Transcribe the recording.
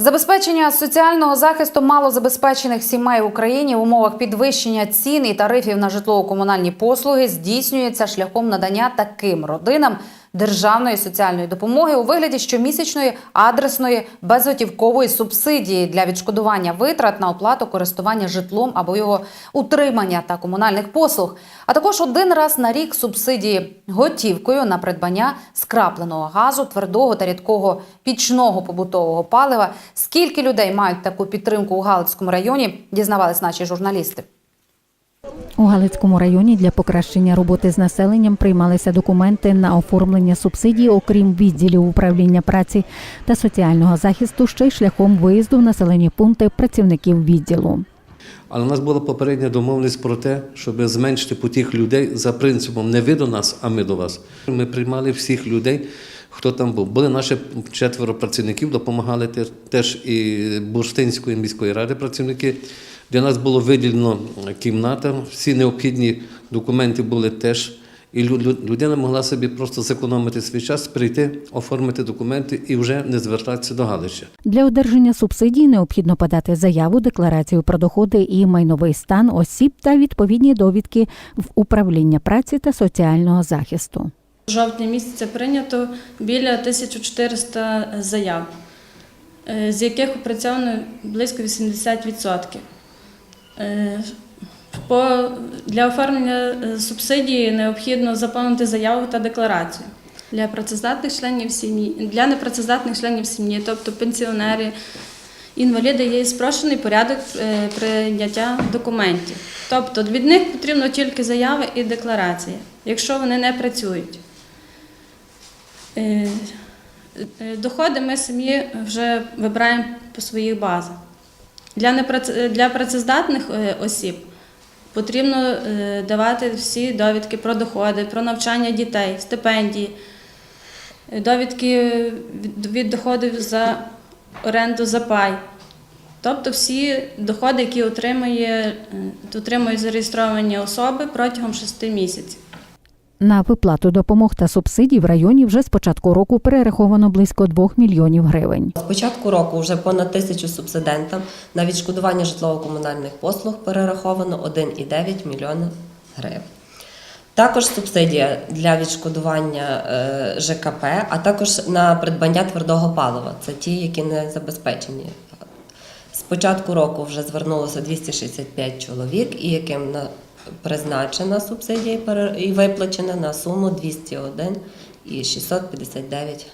Забезпечення соціального захисту малозабезпечених сімей в Україні в умовах підвищення цін і тарифів на житлово-комунальні послуги здійснюється шляхом надання таким родинам державної соціальної допомоги у вигляді щомісячної адресної безготівкової субсидії для відшкодування витрат на оплату користування житлом або його утримання та комунальних послуг, а також один раз на рік субсидії готівкою на придбання скрапленого газу, твердого та рідкого пічного побутового палива. Скільки людей мають таку підтримку у Галицькому районі, дізнавались наші журналісти. У Галицькому районі для покращення роботи з населенням приймалися документи на оформлення субсидій, окрім відділів управління праці та соціального захисту, ще й шляхом виїзду в населені пункти працівників відділу. Але у нас була попередня домовленість про те, щоб зменшити потік людей за принципом не ви до нас, а ми до вас. Ми приймали всіх людей, хто там був. Були наші четверо працівників, допомагали те- теж і Бурштинської міської ради працівники. Для нас було виділено кімната, всі необхідні документи були теж. І лю- лю- людина могла собі просто зекономити свій час, прийти, оформити документи і вже не звертатися до Галича. Для одержання субсидій необхідно подати заяву, декларацію про доходи і майновий стан осіб та відповідні довідки в управління праці та соціального захисту. В жовтні місяця прийнято біля 1400 заяв, е, з яких опрацьовано близько 80%. Е, для оформлення е, субсидії необхідно заповнити заяву та декларацію. Для працездатних членів сім'ї, для непрацездатних членів сім'ї, тобто пенсіонери, інваліди, є спрощений порядок прийняття документів. Тобто від них потрібно тільки заява і декларація, якщо вони не працюють. Е, е, Доходи ми самі вже вибираємо по своїх базах. Для, непрац- для працездатних е, осіб потрібно давати всі довідки про доходи, про навчання дітей, стипендії, довідки від- доходів за оренду за пай. Тобто всі доходи, які отримує, отримують зареєстровані особи протягом 6 місяців. На виплату допомог та субсидій в районі вже з початку року перераховано близько 2 мільйонів гривень. З початку року вже понад тисячу субсидентам на відшкодування житлово-комунальних послуг перераховано 1,9 мільйона гривень. Також субсидія для відшкодування е, ЖКП, а також на придбання твердого палива. Це ті, які не забезпечені. З початку року вже звернулося 265 чоловік, і яким на призначена субсидія і виплачена на суму 201 і 659